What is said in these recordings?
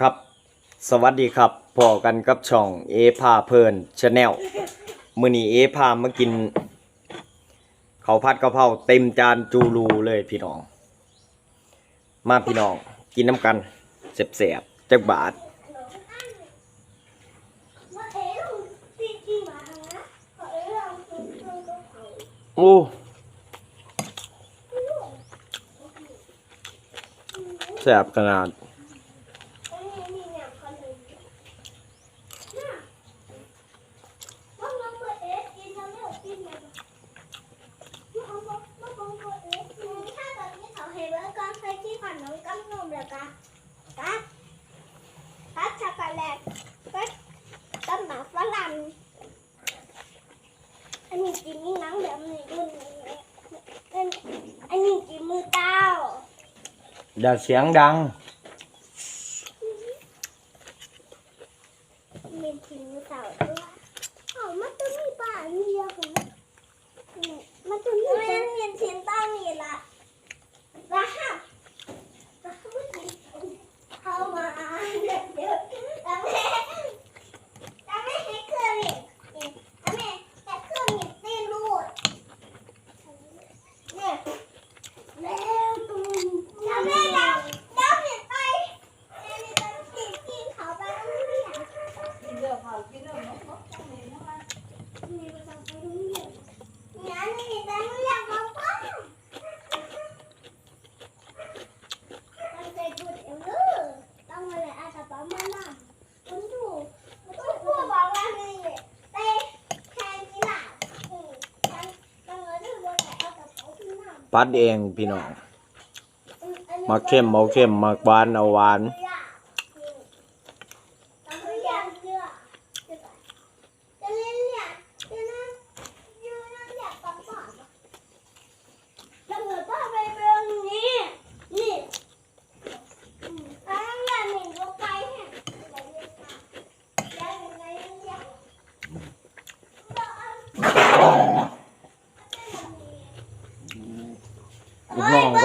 ครับ สวัสดีครับพอกันกับช่องเอพาเพลินชาแนลมือนีเอพามากินเขาพัดกะเพราเต็มจานจูรูเลยพี่น้อง มาพี่น้องกินน้ำกันเสียบเสียบจักบาทโอ้แสบขนาด là sáng đăng. ปัดเองพี่น้องมาเข้มเอาเข้มมาหวานเอาหวาน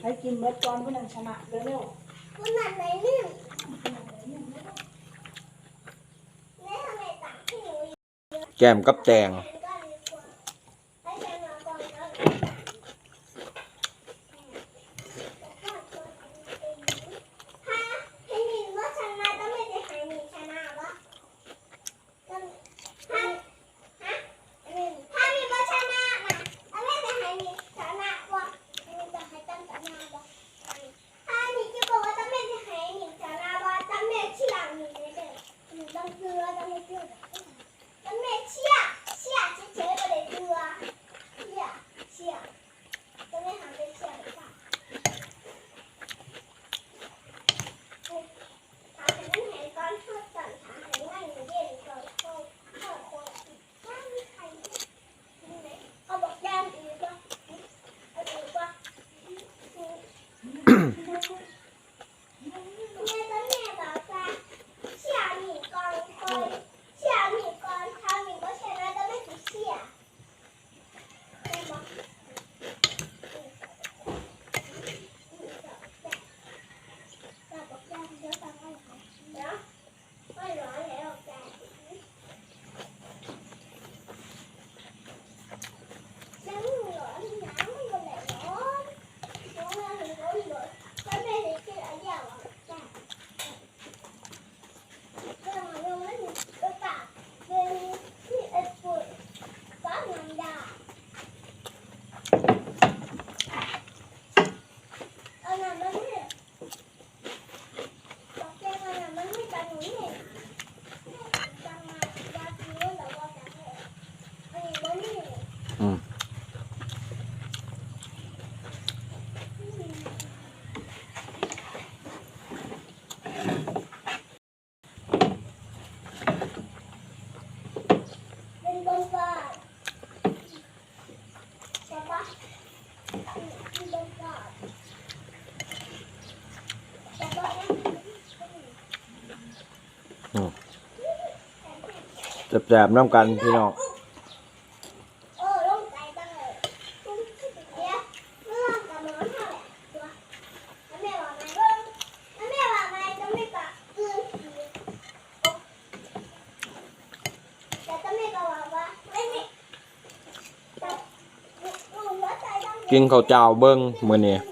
ให้กินเมื่อตอนผู้นั้นชนะเร็วๆนั้ไหนนึ่แก้มกับแตง まず。 ต่หนูหัวใจจังเลยกินข้าวเจ้าเบิ้งมือนี้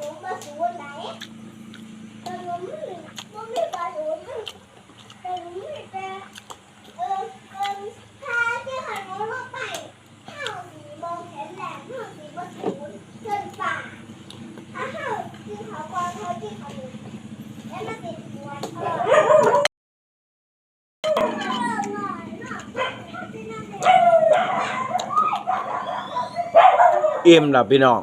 อิ่มล่ะพี่น้อง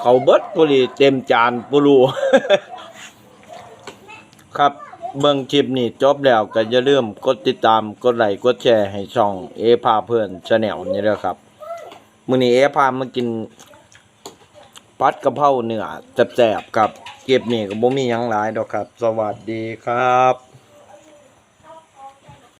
เขาเบิดปุรีเต็มจานปุรู ครับเบิ่งคลิปนี้จบแล้วก็อย่าลืมกดติดตามกดไลค์กดแชร์ให้ช่องเอพาเพื่อนชาแนลนี่เด้อครับมื้อนี้เอพามากินผัดกะเพราเนื้อแซ่บๆครับคลิปนี้ก็บ่มีหยังหลายดอกครับ สวัสดีครับ